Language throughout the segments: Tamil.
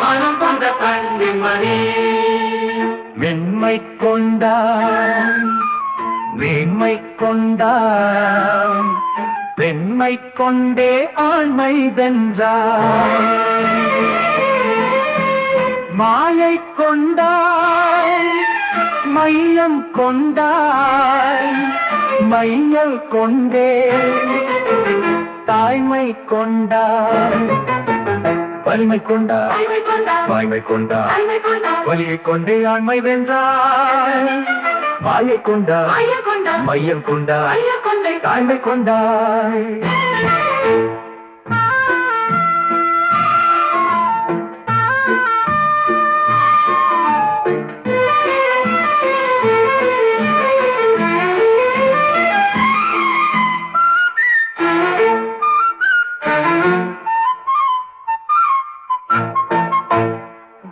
மனம் கொண்ட கன்னிமணி மென்மை கொண்டான் மேன்மை கொண்டான் பெண்மை கொண்டே ஆண்மை வென்றான். மாயை கொண்டாய் மையம் கொண்டாய் மையல் கொண்டே தாய்மை கொண்டாய் வலிமை கொண்டான் வாய்மை கொண்டான் வலியை கொண்டே ஆண்மை வென்றாய் மாயை கொண்டான் மையம் கொண்டாய் மைய கொண்டே? தாய்மை கொண்டாய்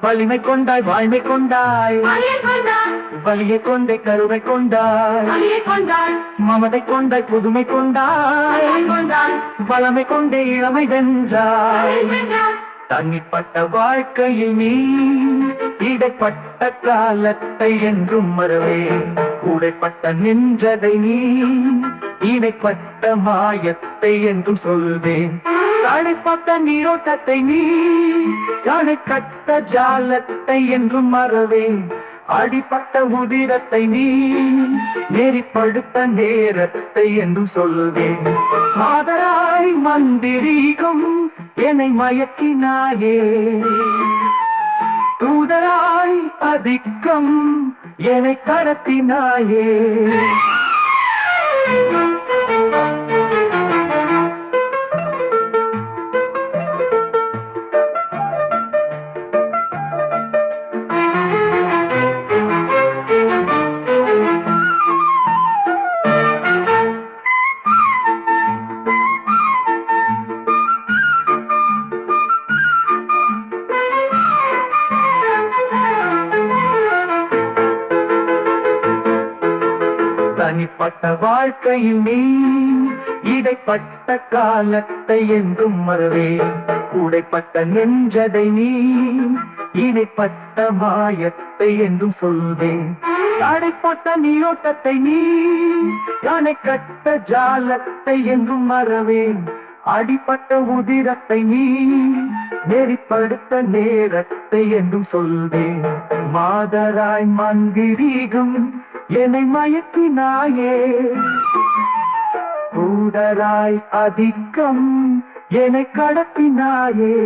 வலிமை கொண்டாய் வாய்மை கொண்டாய். வலியை கொண்டே கருவை கொண்டாய். மமதை கொண்டாய் புதுமை கொண்டாய். வளமை கொண்டே இளமை வென்றாய். தனிப்பட்ட வாழ்க்கையில் நீ இடைப்பட்ட காலத்தை என்றும் மறவே உடைப்பட்ட நின்றதை நீ இடைப்பட்ட மாயத்தை என்றும் சொல்வேன். தடைப்பட்ட நீரோட்டத்தை நீ கட்ட ஜாலத்தை என்றும் மறவே. அடிப்பட்ட உதிரத்தை நீ நெறிப்படுத்த நேரத்தை என்றும் சொல்வேன் மாதராய் மந்திரீகம் என்னை மயக்கினாயே. தூதராய் அதிக்கம் என்னை கடத்தினாயே. தனிப்பட்ட வாழ்க்கையில் நீ இடைப்பட்ட காலத்தை என்றும் மறவே. உடைப்பட்ட நெஞ்சதை நீ இடைப்பட்ட மாயத்தை என்றும் சொல்வேன் அடைப்பட்ட நீரோட்டத்தை நீ அணை கட்ட ஜாலத்தை என்றும் மறவேன் அடிப்பட்ட உதிரத்தை நீ நெறிப்படுத்த நேரத்தை என்றும் சொல்வேன் மாதராய் மந்திரீகம் என்னை மயக்கினாயே. கூடராய் அதிகம் என்னை கடத்தினாயே.